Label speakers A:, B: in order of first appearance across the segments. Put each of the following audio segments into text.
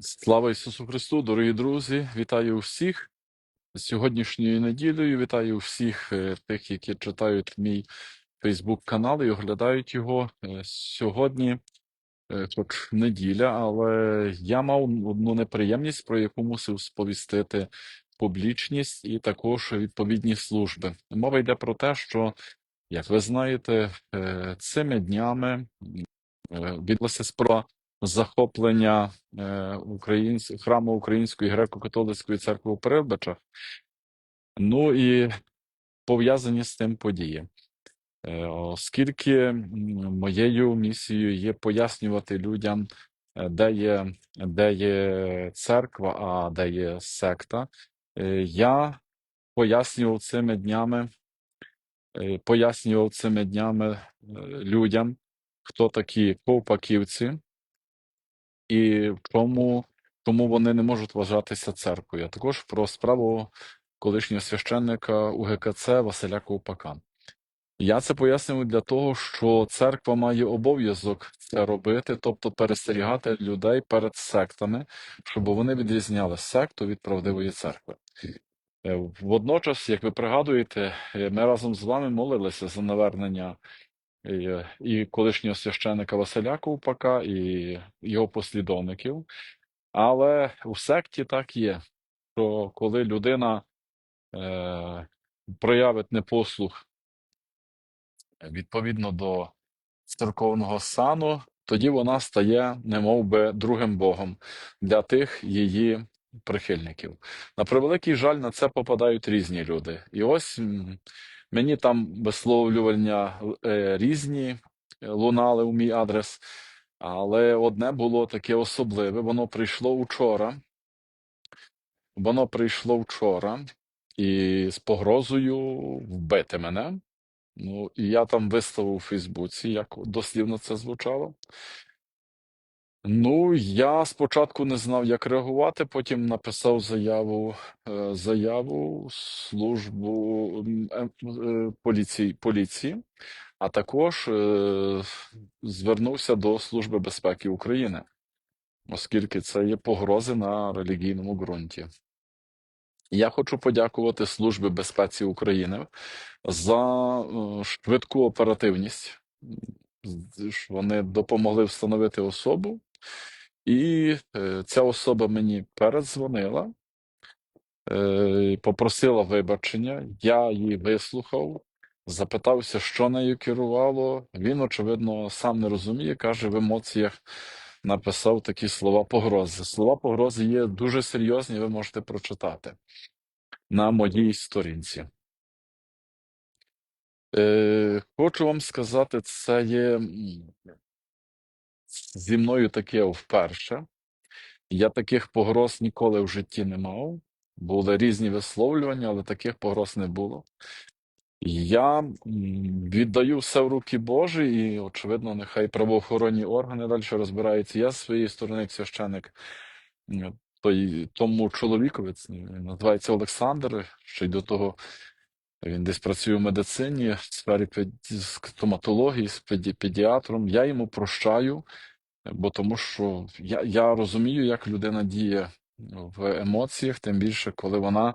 A: Слава Ісусу Христу, дорогі друзі! Вітаю всіх сьогоднішньою неділею. Вітаю всіх е, тих, які читають мій Фейсбук канал і оглядають його Е, сьогодні, е, хоч неділя, але я мав одну неприємність, про яку мусив сповістити публічність і також відповідні служби. Мова йде про те, що, як ви знаєте, цими днями відбулася справа захоплення е, українсь... храму Української греко-католицької церкви у Передбачах. Ну і пов'язані з тим події. Е, Оскільки моєю місією є пояснювати людям, е, де є, де є церква, а де є секта, я пояснював цими днями, пояснював цими днями людям, хто такі ковпаківці, і чому, чому вони не можуть вважатися церквою, а також про справу колишнього священника УГКЦ Василя Ковпака. Я це пояснюю для того, що церква має обов'язок це робити, тобто перестерігати людей перед сектами, щоб вони відрізняли секту від правдивої церкви. Е, Водночас, як ви пригадуєте, е, ми разом з вами молилися за навернення е, і колишнього священика Василя Ковпака, і його послідовників. Але у секті так є, що коли людина е, проявить непослух відповідно до церковного сану, тоді вона стає немов би другим Богом для тих її прихильників. На превеликий жаль, на це попадають різні люди. І ось мені там висловлювання е, різні е, лунали у мій адрес, але одне було таке особливе, воно прийшло вчора. Воно прийшло вчора і з погрозою вбити мене. Ну, і я там виставив у Фейсбуці, як дослівно це звучало. Ну, я спочатку не знав, як реагувати, потім написав заяву, е, заяву службу е, е, поліції, поліції, а також звернувся до Служби безпеки України, оскільки це є погрози на релігійному ґрунті. Я хочу подякувати Службі безпеці України за швидку оперативність. Вони допомогли встановити особу, і е, ця особа мені передзвонила, е, попросила вибачення. Я її вислухав, запитався, що нею керувало. Він, очевидно, сам не розуміє, каже, в емоціях написав такі слова погрози. Слова погрози є дуже серйозні, ви можете прочитати на моїй сторінці. Е, хочу вам сказати, це є зі мною таке вперше. Я таких погроз ніколи в житті не мав. Були різні висловлювання, але таких погроз не було. Я віддаю все в руки Божі, і, очевидно, нехай правоохоронні органи далі розбираються. Я з своєї сторони, як священик, той, тому чоловікові, називається Олександр, ще й до того він десь працює в медицині, в сфері стоматології, з педі- педіатром. Я йому прощаю, бо тому що я, я розумію, як людина діє в емоціях, тим більше, коли вона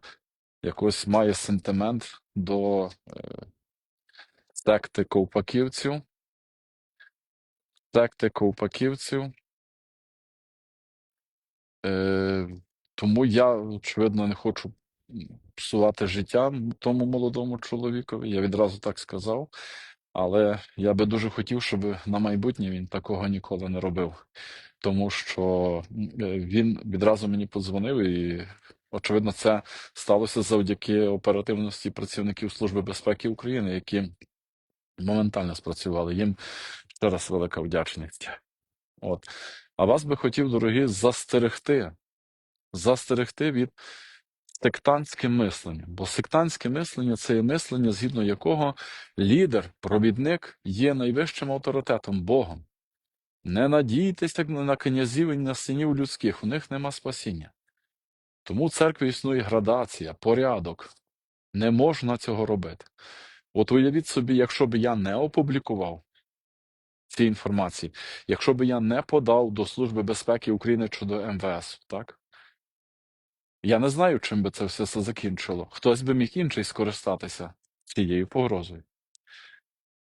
A: якось має сентимент до е, секти ковпаківців. Секти ковпаківців. Е, тому я, очевидно, не хочу псувати життя тому молодому чоловікові. Я відразу так сказав. Але я би дуже хотів, щоб на майбутнє він такого ніколи не робив. Тому що е, він відразу мені подзвонив, і, очевидно, це сталося завдяки оперативності працівників Служби безпеки України, які моментально спрацювали. Їм ще раз велика вдячність. От. А вас би хотів, дорогі, застерегти, застерегти від сектантське мислення. Бо сектантське мислення це є мислення, згідно якого лідер, провідник є найвищим авторитетом Богом. Не надійтеся на князів і на синів людських, у них нема спасіння. Тому в церкві існує градація, порядок. Не можна цього робити. От уявіть собі, якщо б я не опублікував цієї інформації. Якщо би я не подав до Служби безпеки України щодо МВС, так? Я не знаю, чим би це все закінчило. Хтось би міг інший скористатися цією погрозою.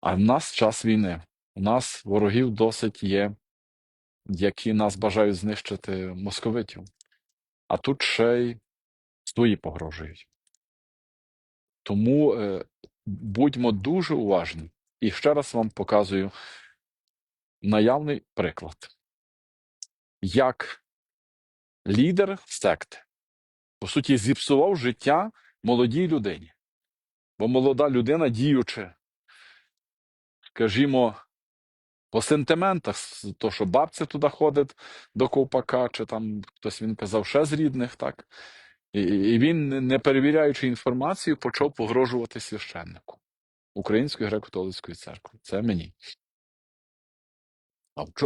A: А в нас час війни. У нас ворогів досить є, які нас бажають знищити московитів. А тут ще й свої погрожують. Тому е, будьмо дуже уважні. І ще раз вам показую наявний приклад. Як лідер секти, по суті, зіпсував життя молодій людині. Бо молода людина, діючи, скажімо, по сентиментах, то, що бабця туди ходить до ковпака, чи там хтось він казав ще з рідних, так? І, він, не- перевіряючи інформацію, почав погрожувати священнику Української греко-католицької церкви. Це мені.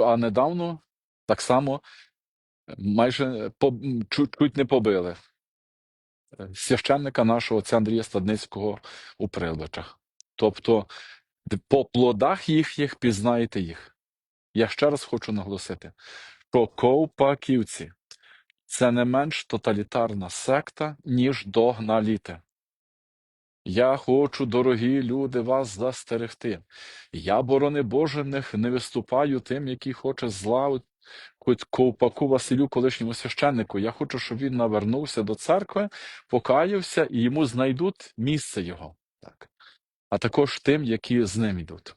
A: А, недавно так само е, майже чуть, чуть не побили е, священника нашого отця Андрія Стадницького у Прилбичах. Тобто, по плодах їхніх пізнаєте їх. Я ще раз хочу наголосити, що ковпаківці це не менш тоталітарна секта, ніж догналіти. Я хочу, дорогі люди, вас застерегти. Я, борони Боже, не, виступаю тим, який хоче зла ковпаку Василю, колишньому священнику. Я хочу, щоб він навернувся до церкви, покаявся і йому знайдуть місце його. Так. А також тим, які з ним йдуть.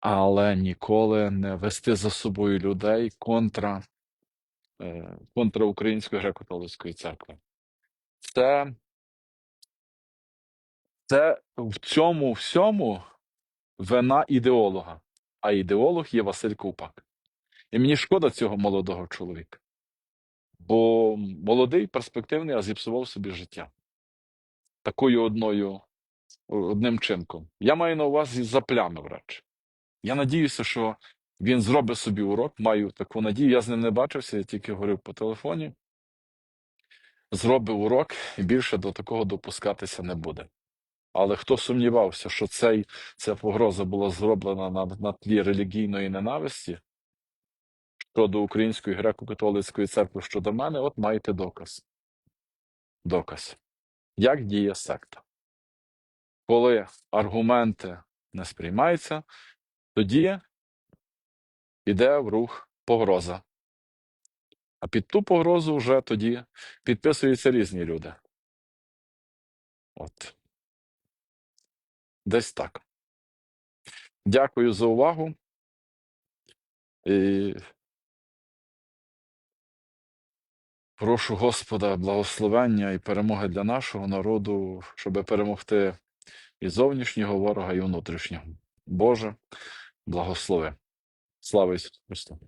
A: Але ніколи не вести за собою людей контра, е, контра Української греко-католицької церкви. Це, це в цьому всьому вина ідеолога. А ідеолог є Василь Ковпак. І мені шкода цього молодого чоловіка. Бо молодий, перспективний, а зіпсував собі життя. Такою одною, одним чинком. Я маю на увазі заплямив речі. Я надіюся, що він зробить собі урок, маю таку надію. Я з ним не бачився, я тільки говорив по телефоні. Зробив урок і більше до такого допускатися не буде. Але хто сумнівався, що цей, ця погроза була зроблена на, на тлі релігійної ненависті щодо Української греко-католицької церкви щодо мене, от маєте доказ. Доказ. Як діє секта? Коли аргументи не сприймаються, тоді йде в рух погроза. А під ту погрозу вже тоді підписуються різні люди. От. Десь так. Дякую за увагу. І прошу Господа благословення і перемоги для нашого народу, щоб перемогти і зовнішнього ворога, і внутрішнього. Боже, благослови. Слава Ісусу Христу!